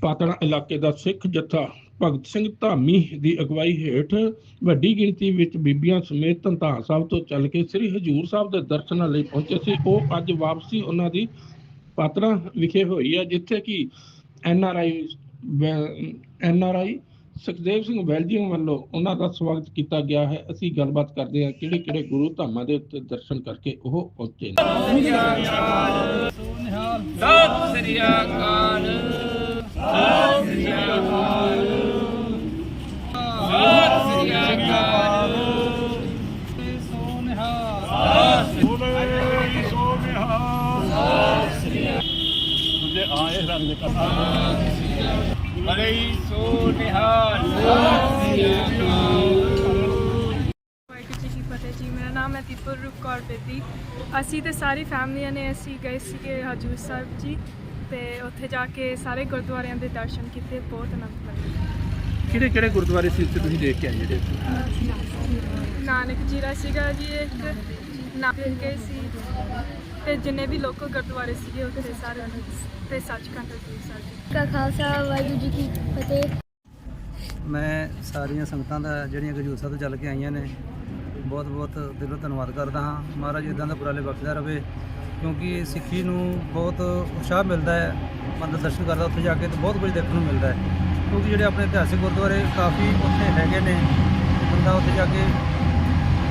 ਪਾਤੜਾ ਇਲਾਕੇ ਦਾ ਸਿੱਖ ਜਥਾ ਭਗਤ ਸਿੰਘ ਧਾਮੀ ਦੀ ਅਗਵਾਈ ਹੇਠ ਵੱਡੀ ਗਿਣਤੀ ਵਿੱਚ ਬੀਬੀਆਂ ਸਮੇਤ ਧੰਤਾਰ ਸਾਹਿਬ ਤੋਂ ਚੱਲ ਕੇ ਸ੍ਰੀ ਹਜੂਰ ਸਾਹਿਬ ਦੇ ਦਰਸ਼ਨਾਂ ਲਈ ਪਹੁੰਚੇ ਸੀ। ਉਹ ਅੱਜ ਵਾਪਸੀ ਉਹਨਾਂ ਦੀ ਪਾਤੜਾ ਵਿਖੇ ਹੋਈ ਹੈ, ਜਿੱਥੇ ਕਿ N R I N R I Sukhdev Singh Belgium ਵੱਲੋਂ ਉਹਨਾਂ ਦਾ ਸਵਾਗਤ ਕੀਤਾ ਗਿਆ ਹੈ। ਅਸੀਂ ਗੱਲਬਾਤ ਕਰਦੇ ਹਾਂ ਕਿਹੜੇ ਕਿਹੜੇ ਗੁਰੂ ਧਾਮਾਂ ਦੇ ਉੱਤੇ ਦਰਸ਼ਨ ਕਰਕੇ ਉਹ ਪਹੁੰਚੇ ਨੇ। ਸਤਿ ਸ੍ਰੀ ਅਕਾਲ। ਰੰਗ ਸੋ ਨਿਹਾਲ ਜੀ ਫਤਿਹ ਜੀ ਮੇਰਾ ਨਾਮ ਹੈ ਦੀਪਕ ਬੇਦੀ ਅਸੀਂ ਤੇ ਸਾਰੀ ਫੈਮਲੀਆਂ ਨੇ ਅਸੀਂ ਗਏ ਸੀਗੇ ਹਜੂਰ ਸਾਹਿਬ ਜੀ ਤੇ ਉੱਥੇ ਜਾ ਕੇ ਸਾਰੇ ਗੁਰਦੁਆਰਿਆਂ ਦੇ ਦਰਸ਼ਨ ਕੀਤੇ ਬਹੁਤ ਆਨੰਦ ਲੱਗਾ ਕਿਹੜੇ ਕਿਹੜੇ ਗੁਰਦੁਆਰੇ ਸੀ ਉੱਥੇ ਤੁਸੀਂ ਦੇਖ ਕੇ ਆਏ ਜਿਹੜੇ ਨਾਨਕ ਜੀਰਾ ਸੀਗਾ ਜੀ ਇੱਕ ਨਾਨਕ ਗਏ ਸੀ ਤੇ ਜਿੰਨੇ ਵੀ ਲੋਕਲ ਗੁਰਦੁਆਰੇ ਸੀਗੇ ਉੱਥੇ ਸਾਰੇ ਤੇ ਸੱਚਖੰਡ ਹਜੂਰ ਸਾਹਿਬ ਜੀ ਕਾ ਖਾਲਸਾ ਵਾਹਿਗੁਰੂ ਜੀ ਕੀ ਫਤਿਹ। ਮੈਂ ਸਾਰੀਆਂ ਸੰਗਤਾਂ ਦਾ ਜਿਹੜੀਆਂ ਹਜੂਰ ਸਾਹਿਬ ਤੋਂ ਚੱਲ ਕੇ ਆਈਆਂ ਨੇ ਬਹੁਤ ਬਹੁਤ ਦਿਲੋਂ ਧੰਨਵਾਦ ਕਰਦਾ ਹਾਂ। ਮਹਾਰਾਜ ਇਦਾਂ ਦਾ ਉਪਰਾਲੇ ਬਖਸ਼ਦਾ ਰਵੇ ਕਿਉਂਕਿ ਸਿੱਖੀ ਨੂੰ ਬਹੁਤ ਉਤਸ਼ਾਹ ਮਿਲਦਾ ਹੈ। ਬੰਦਾ ਦਰਸ਼ਨ ਕਰਦਾ ਉੱਥੇ ਜਾ ਕੇ ਤੇ ਬਹੁਤ ਕੁਝ ਦੇਖਣ ਨੂੰ ਮਿਲਦਾ ਹੈ। ਕਿਉਂਕਿ ਜਿਹੜੇ ਆਪਣੇ ਇਤਿਹਾਸਿਕ ਗੁਰਦੁਆਰੇ ਕਾਫੀ ਉੱਥੇ ਹੈਗੇ ਨੇ ਬੰਦਾ ਉੱਥੇ ਜਾ ਕੇ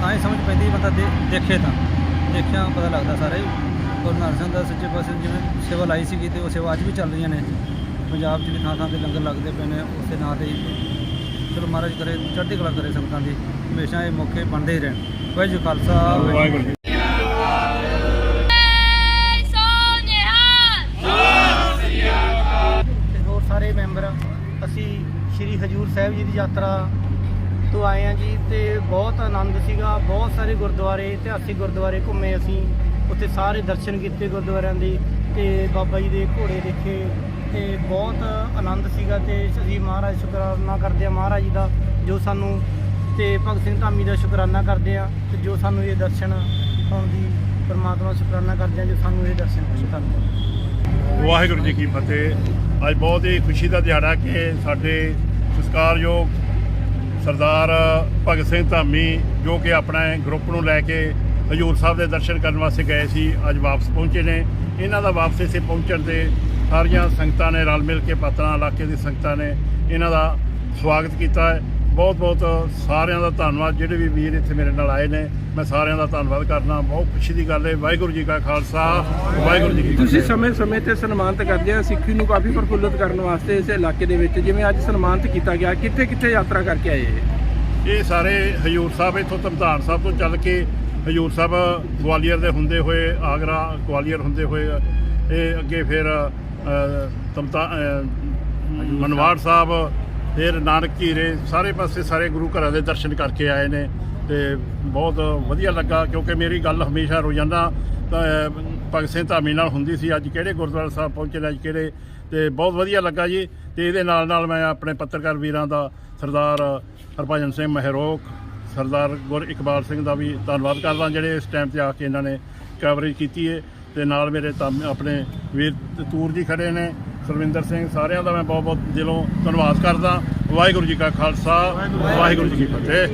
ਤਾਂ ਹੀ ਸਮਝ ਪੈਂਦੀ ਬੰਦਾ ਦੇ- ਦੇਖੇ ਤਾਂ। ਦੇਖਿਆ, ਪਤਾ ਲੱਗਦਾ ਸਾਰਾ ਹੀ। ਗੁਰੂ ਨਾਨਕ ਸਿੰਘ ਦਾ ਸੱਚੇ ਪਾਸੇ ਜਿਵੇਂ ਸੇਵਾ ਲਾਈ ਸੀਗੀ ਤੇ ਉਹ ਸੇਵਾ ਅੱਜ ਵੀ ਚੱਲ ਰਹੀਆਂ ਨੇ। ਪੰਜਾਬ 'ਚ ਵੀ ਥਾਂ ਥਾਂ ਤੇ ਲੰਗਰ ਲੱਗਦੇ ਪਏ ਨੇ, ਉਸੇ ਨਾਂ ਤੇ ਚਲੋ ਮਹਾਰਾਜ ਕਰੇ, ਚੜ੍ਹਦੀ ਕਲਾ ਕਰੇ ਸੰਗਤਾਂ ਦੀ। ਹਮੇਸ਼ਾ ਇਹ ਮੌਕੇ ਬਣਦੇ ਹੀ ਰਹਿਣ। ਵਾਹਿਗੁਰੂ ਜੀ ਖਾਲਸਾ, ਵਾਹਿਗੁਰੂ ਹੋਰ ਸਾਰੇ ਮੈਂਬਰ, ਅਸੀਂ ਸ਼੍ਰੀ ਹਜੂਰ ਸਾਹਿਬ ਜੀ ਦੀ ਯਾਤਰਾ ਤੋਂ ਆਏ ਹਾਂ ਜੀ ਤੇ ਬਹੁਤ ਆਨੰਦ ਸੀਗਾ, ਬਹੁਤ ਸਾਰੇ ਗੁਰਦੁਆਰੇ, ਇਤਿਹਾਸਿਕ ਗੁਰਦੁਆਰੇ ਘੁੰਮੇ ਅਸੀਂ, ਉੱਥੇ ਸਾਰੇ ਦਰਸ਼ਨ ਕੀਤੇ ਗੁਰਦੁਆਰਿਆਂ ਦੇ ਤੇ ਬਾਬਾ ਜੀ ਦੇ ਘੋੜੇ ਦੇਖੇ ਤੇ ਬਹੁਤ ਆਨੰਦ ਸੀਗਾ ਤੇ ਅਸੀਂ ਮਹਾਰਾਜ ਸ਼ੁਕਰਾਨਾ ਕਰਦੇ ਹਾਂ, ਮਹਾਰਾਜ ਜੀ ਦਾ ਜੋ ਸਾਨੂੰ ਤੇ ਭਗਤ ਸਿੰਘ ਧਾਮੀ ਦਾ ਸ਼ੁਕਰਾਨਾ ਕਰਦੇ ਹਾਂ ਤੇ ਜੋ ਸਾਨੂੰ ਇਹ ਦਰਸ਼ਨ ਹੋਣ ਦੀ ਪਰਮਾਤਮਾ ਸ਼ੁਕਰਾਨਾ ਕਰਦੇ ਹਾਂ, ਜੋ ਸਾਨੂੰ ਇਹ ਦਰਸ਼ਨ ਖੁਸ਼ ਕਰਦੇ ਵਾਹਿਗੁਰੂ ਜੀ ਕੀ ਫਤਿਹ। ਅੱਜ ਬਹੁਤ ਹੀ ਖੁਸ਼ੀ ਦਾ ਦਿਹਾੜਾ ਕਿ ਸਾਡੇ ਸਤਿਕਾਰਯੋਗ ਸਰਦਾਰ ਭਗਤ ਸਿੰਘ ਧਾਮੀ ਜੋ ਕਿ ਆਪਣਾ ਗਰੁੱਪ ਨੂੰ ਲੈ ਕੇ ਹਜੂਰ ਸਾਹਿਬ ਦੇ ਦਰਸ਼ਨ ਕਰਨ ਵਾਸਤੇ ਗਏ ਸੀ, ਅੱਜ ਵਾਪਸ ਪਹੁੰਚੇ ਨੇ। ਇਹਨਾਂ ਦਾ ਵਾਪਸ ਇੱਥੇ ਪਹੁੰਚਣ ਤੇ ਸਾਰੀਆਂ ਸੰਗਤਾਂ ਨੇ ਰਲ ਮਿਲ ਕੇ ਪਾਤਨਾ ਇਲਾਕੇ ਦੀ ਸੰਗਤਾਂ ਨੇ ਇਹਨਾਂ ਦਾ ਸਵਾਗਤ ਕੀਤਾ। ਹੈ ਬਹੁਤ ਬਹੁਤ ਸਾਰਿਆਂ ਦਾ ਧੰਨਵਾਦ। ਜਿਹੜੇ ਵੀ ਵੀਰ ਇੱਥੇ ਮੇਰੇ ਨਾਲ ਆਏ ਨੇ ਮੈਂ ਸਾਰਿਆਂ ਦਾ ਧੰਨਵਾਦ ਕਰਨਾ ਬਹੁਤ ਖੁਸ਼ੀ ਦੀ ਗੱਲ ਹੈ। ਵਾਹਿਗੁਰੂ ਜੀ ਕਾ ਖਾਲਸਾ। ਵਾਹਿਗੁਰੂ ਜੀ ਕੀ ਫਤਿਹ। ਤੁਸੀਂ ਸਮੇਂ-ਸਮੇਂ ਤੇ ਸਨਮਾਨਿਤ ਕਰਦੇ ਆ। ਸਿੱਖੀ ਨੂੰ ਕਾਫੀ ਪ੍ਰਫੁੱਲਤ ਕਰਨ ਵਾਸਤੇ ਇਸ ਇਲਾਕੇ ਦੇ ਵਿੱਚ ਜਿਵੇਂ ਅੱਜ ਸਨਮਾਨਿਤ ਕੀਤਾ ਗਿਆ ਕਿੱਥੇ-ਕਿੱਥੇ ਯਾਤਰਾ ਕਰਕੇ ਆਏ ਇਹ? ਇਹ ਸਾਰੇ ਹਜੂਰ ਸਾਹਿਬ ਇੱਥੋਂ ਧਮਧਾਨ ਸਾਹਿਬ ਤੋਂ ਚੱਲ ਕੇ ਹਜੂਰ ਸਾਹਿਬ ਗਵਾਲੀਅਰ ਦੇ ਹੁੰਦੇ ਹੋਏ ਆਗਰਾ ਗਵਾਲੀਅਰ ਹੁੰਦੇ ਹੋਏ ਇਹ ਅੱਗੇ ਫਿਰ ਤਮਤਾ ਮਨਵਾੜ ਸਾਹਿਬ ਫਿਰ ਨਾਨਕ ਘੀਰੇ, ਸਾਰੇ ਪਾਸੇ ਸਾਰੇ ਗੁਰੂ ਘਰਾਂ ਦੇ ਦਰਸ਼ਨ ਕਰਕੇ ਆਏ ਨੇ ਤੇ ਬਹੁਤ ਵਧੀਆ ਲੱਗਾ, ਕਿਉਂਕਿ ਮੇਰੀ ਗੱਲ ਹਮੇਸ਼ਾ ਰੋਜ਼ਾਨਾ ਭਗਤ ਸਿੰਘ ਧਾਮੀ ਨਾਲ ਹੁੰਦੀ ਸੀ। ਅੱਜ ਕਿਹੜੇ ਗੁਰਦੁਆਰਾ ਸਾਹਿਬ ਪਹੁੰਚੇ ਨੇ, ਅੱਜ ਕਿਹੜੇ? ਤੇ ਬਹੁਤ ਵਧੀਆ ਲੱਗਾ ਜੀ। ਤੇ ਇਹਦੇ ਨਾਲ ਨਾਲ ਮੈਂ ਆਪਣੇ ਪੱਤਰਕਾਰ ਵੀਰਾਂ ਦਾ ਸਰਦਾਰ ਹਰਭਜਨ ਸਿੰਘ ਮਹਿਰੋਕ ਸਰਦਾਰ ਗੁਰ ਇਕਬਾਲ ਸਿੰਘ ਦਾ ਵੀ ਧੰਨਵਾਦ ਕਰਦਾ, ਜਿਹੜੇ ਇਸ ਟਾਈਮ ਤੇ ਆ ਕੇ ਇਹਨਾਂ ਨੇ ਕਵਰੇਜ ਕੀਤੀ ਹੈ ਤੇ ਨਾਲ ਮੇਰੇ ਧਾਮ- ਆਪਣੇ ਵੀਰ ਤੂਰ ਜੀ ਖੜੇ ਨੇ, ਸਰਵਿੰਦਰ ਸਿੰਘ ਸਾਰਿਆਂ ਦਾ ਮੈਂ ਬਹੁਤ ਬਹੁਤ ਦਿਲੋਂ ਧੰਨਵਾਦ ਕਰਦਾ। ਵਾਹਿਗੁਰੂ ਜੀ ਕਾ ਖਾਲਸਾ, ਵਾਹਿਗੁਰੂ ਜੀ ਕੀ ਫਤਿਹ।